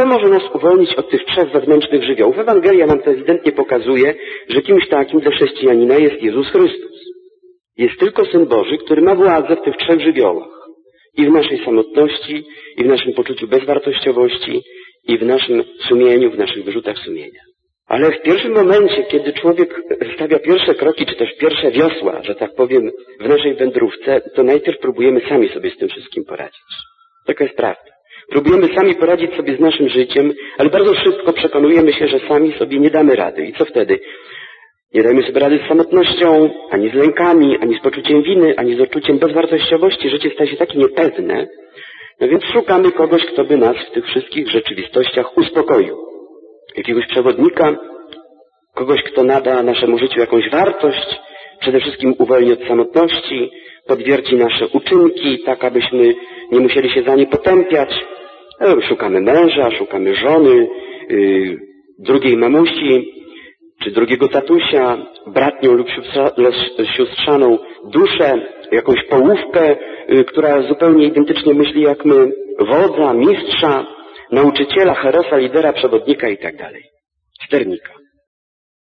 Kto może nas uwolnić od tych trzech wewnętrznych żywiołów? Ewangelia nam to ewidentnie pokazuje, że kimś takim dla chrześcijanina jest Jezus Chrystus. Jest tylko Syn Boży, który ma władzę w tych trzech żywiołach. I w naszej samotności, i w naszym poczuciu bezwartościowości, i w naszym sumieniu, w naszych wyrzutach sumienia. Ale w pierwszym momencie, kiedy człowiek stawia pierwsze kroki, czy też pierwsze wiosła, że tak powiem, w naszej wędrówce, to najpierw próbujemy sami sobie z tym wszystkim poradzić. Taka jest prawda. Próbujemy sami poradzić sobie z naszym życiem, ale bardzo szybko przekonujemy się, że sami sobie nie damy rady. I co wtedy? Nie dajemy sobie rady z samotnością, ani z lękami, ani z poczuciem winy, ani z odczuciem bezwartościowości. Życie staje się takie niepewne. No więc szukamy kogoś, kto by nas w tych wszystkich rzeczywistościach uspokoił. Jakiegoś przewodnika, kogoś, kto nada naszemu życiu jakąś wartość, przede wszystkim uwolni od samotności, potwierdzi nasze uczynki, tak abyśmy nie musieli się za nie potępiać. No, szukamy męża, szukamy żony, yy, drugiej mamusi, czy drugiego tatusia, bratnią lub siostrzaną duszę, jakąś połówkę, yy, która zupełnie identycznie myśli jak my, wodza, mistrza, nauczyciela, herosa, lidera, przewodnika i tak. Sternika.